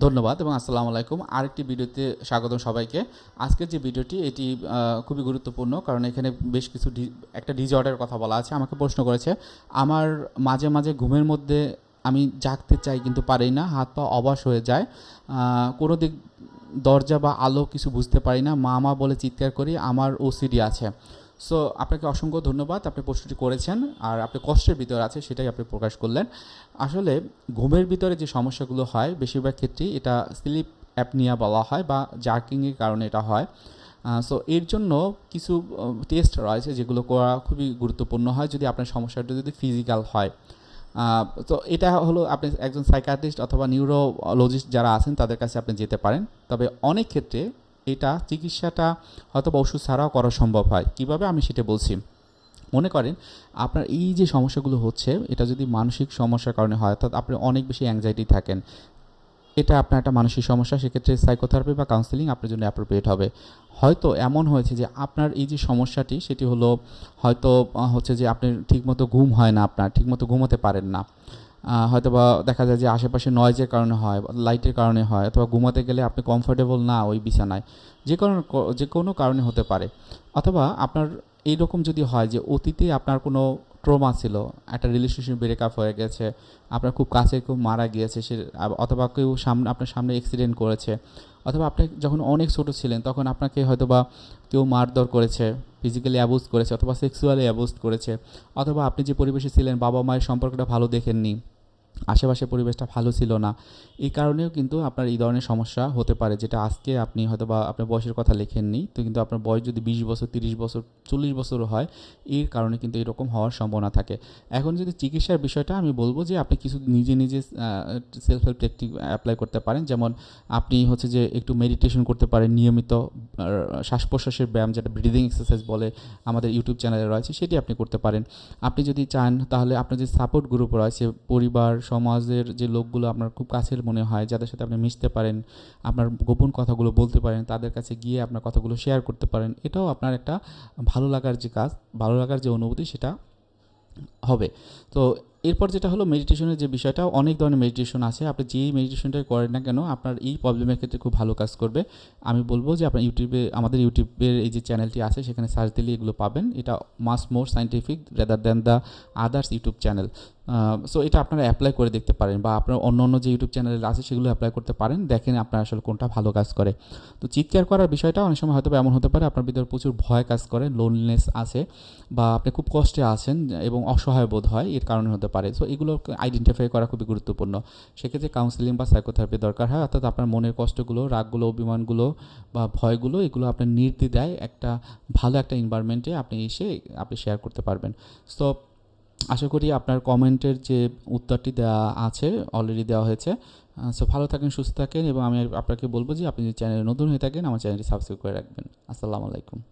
ধন্যবাদ এবং আসসালামু আলাইকুম। আরেকটি ভিডিওতে স্বাগতম সবাইকে। আজকের যে ভিডিওটি, এটি খুবই গুরুত্বপূর্ণ কারণ এখানে বেশ কিছু একটা ডিজঅর্ডারের কথা বলা আছে, আমাকে প্রশ্ন করেছে। আমার মাঝে মাঝে ঘুমের মধ্যে আমি জাগতে চাই কিন্তু পারি না, হাত পা অবাস হয়ে যায়। কোনো দিক, দরজা বা আলো কিছু বুঝতে পারি না। মা মা বলে চিৎকার করি, আমার ওসিডি আছে। সো আপনাকে অসংখ্য ধন্যবাদ, আপনি প্রশ্নটি করেছেন আর আপনি কষ্টের ভিতরে আছে সেটাই আপনি প্রকাশ করলেন। আসলে ঘুমের ভিতরে যে সমস্যাগুলো হয়, বেশিরভাগ ক্ষেত্রেই এটা স্লিপ অ্যাপনিয়া বলা হয় বা জার্কিংয়ের কারণে এটা হয়। সো এর জন্য কিছু টেস্ট রয়েছে যেগুলো করা খুবই গুরুত্বপূর্ণ হয় যদি আপনার সমস্যাটা যদি ফিজিক্যাল হয়। তো এটা হলো আপনি একজন সাইকাট্রিস্ট অথবা নিউরোলজিস্ট যারা আছেন তাদের কাছে আপনি যেতে পারেন। তবে অনেক ক্ষেত্রে এটা চিকিৎসাটা হয়তো ওষুধ ছাড়াও করা সম্ভব হয়। কীভাবে? আমি সেটা বলছি। মনে করেন, আপনার এই যে সমস্যাগুলো হচ্ছে, এটা যদি মানসিক সমস্যার কারণে হয়, অর্থাৎ আপনি অনেক বেশি অ্যাংজাইটি থাকেন, এটা আপনার একটা মানসিক সমস্যা, সেক্ষেত্রে সাইকোথেরাপি বা কাউন্সিলিং আপনার জন্য অ্যাপ্রোপ্রিয়েট হবে। হয়তো এমন হয়েছে যে আপনার এই যে সমস্যাটি, সেটি হলো হয়তো হচ্ছে যে আপনি ঠিকমতো ঘুম হয় না আপনার, ঠিকমতো ঘুমোতে পারেন না। হয়তো বা দেখা যায় যে আশেপাশে নয়েজের কারণে হয় লাইটের কারণে হয়, অথবা ঘুমাতে গেলে আপনি কমফোর্টেবল না ওই বিছানায়, যে কোনো যে কোনো কারণে হতে পারে। অথবা আপনার এইরকম যদি হয় যে অতীতে আপনার কোনো ট্রমা ছিল, একটা রিলেশনশিপ ব্রেকআপ হয়ে গেছে, আপনার খুব কাছে কেউ মারা গিয়েছে, সে, অথবা কেউ সামনে, আপনার সামনে অ্যাক্সিডেন্ট করেছে, অথবা আপনি যখন অনেক ছোট ছিলেন, তখন আপনাকে হয়তো বা কেউ মারধর করেছে ফিজিক্যালি অ্যাবুজ করেছে, অথবা সেক্সুয়ালি অ্যাবুজ করেছে, অথবা আপনি যে পরিবেশে ছিলেন বাবা মায়ের সম্পর্কটা ভালো দেখেননি আশেপাশে পরিবেশটা ভালো ছিল না। এই কারণেও কিন্তু আপনার এই ধরনের সমস্যা হতে পারে, যেটা আজকে আপনি হয়তো বা আপনার বয়সের কথা লেখেননি, তো কিন্তু আপনার বয়স যদি বিশ বছর, তিরিশ বছর, চল্লিশ বছরও হয়, এর কারণে কিন্তু এরকম হওয়ার সম্ভাবনা থাকে। এখন যদি চিকিৎসার বিষয়টা আমি বলব যে, আপনি কিছু নিজে নিজে সেলফ হেল্প টেকনিক অ্যাপ্লাই করতে পারেন। যেমন আপনি হচ্ছে যে, একটু মেডিটেশন করতে পারেন, নিয়মিত শ্বাস প্রশ্বাসের ব্যায়াম, যেটা ব্রিদিং এক্সারসাইজ বলে আমাদের ইউটিউব চ্যানেলে রয়েছে, সেটি আপনি করতে পারেন। আপনি যদি চান, তাহলে আপনার যে সাপোর্ট গ্রুপ রয়েছে, পরিবার সমাজের যে লোকগুলো আপনার খুব কাছের মনে হয়, যাদের সাথে আপনি মিশতে পারেন, আপনার গোপন কথাগুলো বলতে পারেন, তাদের কাছে গিয়ে আপনার কথাগুলো শেয়ার করতে পারেন, এটাও আপনার একটা ভালো লাগার যে কাজ, ভালো লাগার যে অনুভূতি সেটা হবে। তো এরপর যেটা হলো মেডিটেশনের যে বিষয়টা, অনেক ধরনের মেডিটেশন আছে, আপনি যেই মেডিটেশনটাই করেন না কেন, আপনার এই প্রবলেমের ক্ষেত্রে খুব ভালো কাজ করবে। আমি বলব যে আপনার ইউটিউবে আমাদের ইউটিউবের এই যে চ্যানেলটি আছে, সেখানে সার্চ দিলে এগুলো পাবেন, এটা much more scientific rather than the others YouTube channel so এটা আপনারা অ্যাপ্লাই করে দেখতে পারেন বা আপনার অন্য অন্য যে ইউটিউব চ্যানেল আছে সেগুলো অ্যাপ্লাই করতে পারেন, দেখেন আপনার আসলে কোনটা ভালো কাজ করে। তো চিৎকার করার বিষয়টা অনেক সময় হয়তো এমন হতে পারে, আপনার ভিতরে প্রচুর ভয় কাজ করে লোননেস আছে বা আপনি খুব কষ্টে আছেন এবং অসহায় বোধ হয়, এর কারণে হতে পারে। সো এগুলো আইডেন্টিফাই করা খুবই গুরুত্বপূর্ণ। সেক্ষেত্রে কাউন্সিলিং বা সাইকোথেরাপি দরকার হয়, অর্থাৎ আপনার মনের কষ্টগুলো, রাগগুলো, অভিমানগুলো বা ভয়গুলো, এগুলো আপনার নির্দ্বিধায় একটা ভালো একটা এনভায়রনমেন্টে আপনি এসে আপনি শেয়ার করতে পারবেন। সো আশা করি আপনার কমেন্টের যে উত্তরটি দেওয়া আছে অলরেডি দেওয়া হয়েছে। সো ভালো থাকেন, সুস্থ থাকেন এবং আমি আপনাকে বলব যে আপনি যদি চ্যানেলে নতুন হয়ে থাকেন, আমার চ্যানেলটি সাবস্ক্রাইব করে রাখবেন। আসসালামু আলাইকুম।